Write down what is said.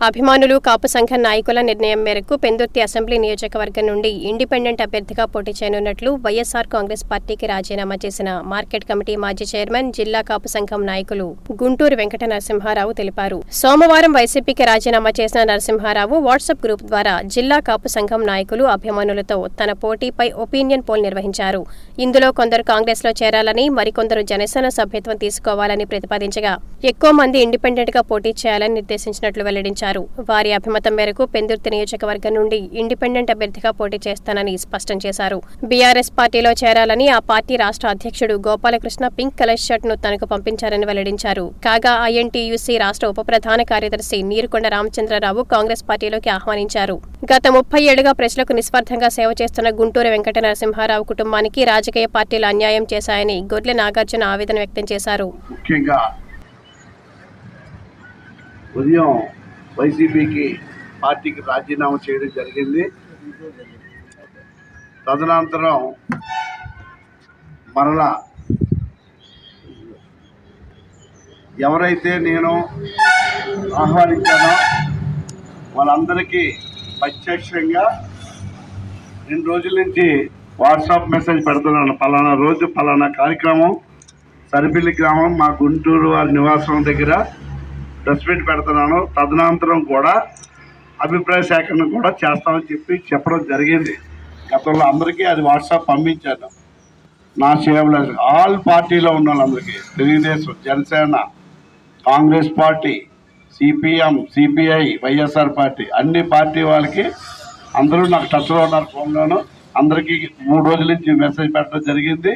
అభిమానులు కాపు సంఘం నాయకుల నిర్ణయం మేరకు పెందుర్తి అసెంబ్లీ నియోజకవర్గం నుండి ఇండిపెండెంట్ అభ్యర్థిగా పోటీ చేయనున్నట్లు వైఎస్ఆర్ కాంగ్రెస్ పార్టీకి రాజీనామా చేసిన మార్కెట్ కమిటీ మాజీ చైర్మన్ జిల్లా కాపు సంఘం నాయకులు గుంటూరు వెంకట నరసింహారావు తెలిపారు. సోమవారం వైసీపీకి రాజీనామా చేసిన నరసింహారావు వాట్సాప్ గ్రూప్ ద్వారా జిల్లా కాపు సంఘం నాయకులు అభిమానులతో తన పోటీపై ఒపీనియన్ పోల్ నిర్వహించారు. ఇందులో కొందరు కాంగ్రెస్లో చేరాలని మరికొందరు జనసేన సభ్యత్వం తీసుకోవాలని ప్రతిపాదించగా ఎక్కువ మంది ఇండిపెండెంట్గా పోటీ చేయాలని నిర్దేశించినట్లు వెల్లడించారు. వారి అభిమతం మేరకు పెందుర్తి నియోజకవర్గం నుండి ఇండిపెండెంట్ అభ్యర్థిగా పోటీ చేస్తానని స్పష్టం చేశారు. బీఆర్ఎస్ పార్టీలో చేరాలని ఆ పార్టీ రాష్ట్ర అధ్యక్షుడు గోపాలకృష్ణ పింక్ కలర్ షర్ట్ను తనకు పంపించారని వెల్లడించారు. కాగా ఐఎన్టీయూసీ రాష్ట్ర ఉప ప్రధాన కార్యదర్శి నీరుకొండ రామచంద్రరావు కాంగ్రెస్ పార్టీలోకి ఆహ్వానించారు. గత ముప్పై ఏళ్ళుగా ప్రజలకు నిస్వార్థంగా సేవ చేస్తున్న గుంటూరు వెంకట నరసింహారావు కుటుంబానికి రాజకీయ పార్టీలు అన్యాయం చేశాయని గొడ్లె నాగార్జున ఆవేదన వ్యక్తం చేశారు. ఉదయం వైసీపీకి పార్టీకి రాజీనామా చేయడం జరిగింది. తదనంతరం మరలా ఎవరైతే నేను ఆహ్వానించానో వాళ్ళందరికీ ప్రత్యక్షంగా రెండు రోజుల నుంచి వాట్సాప్ మెసేజ్ పెడుతున్నాను. పలానా రోజు పలానా కార్యక్రమం సరిపిల్లి గ్రామం మా గుంటూరు వారి నివాసం దగ్గర ప్రెస్ మీట్ పెడుతున్నాను. తదనంతరం కూడా అభిప్రాయ సేకరణ కూడా చేస్తామని చెప్పి చెప్పడం జరిగింది. గతంలో అందరికీ అది వాట్సాప్ పంపించాను. నా సేవలు ఆల్ పార్టీలో ఉన్న వాళ్ళందరికీ. Telugu Desam Janasena Congress party CPM CPI YSR party అన్ని పార్టీ వాళ్ళకి అందరూ నాకు టచ్లో ఉన్నారు ఫోన్లోను. అందరికీ మూడు రోజుల నుంచి మెసేజ్ పెట్టడం జరిగింది.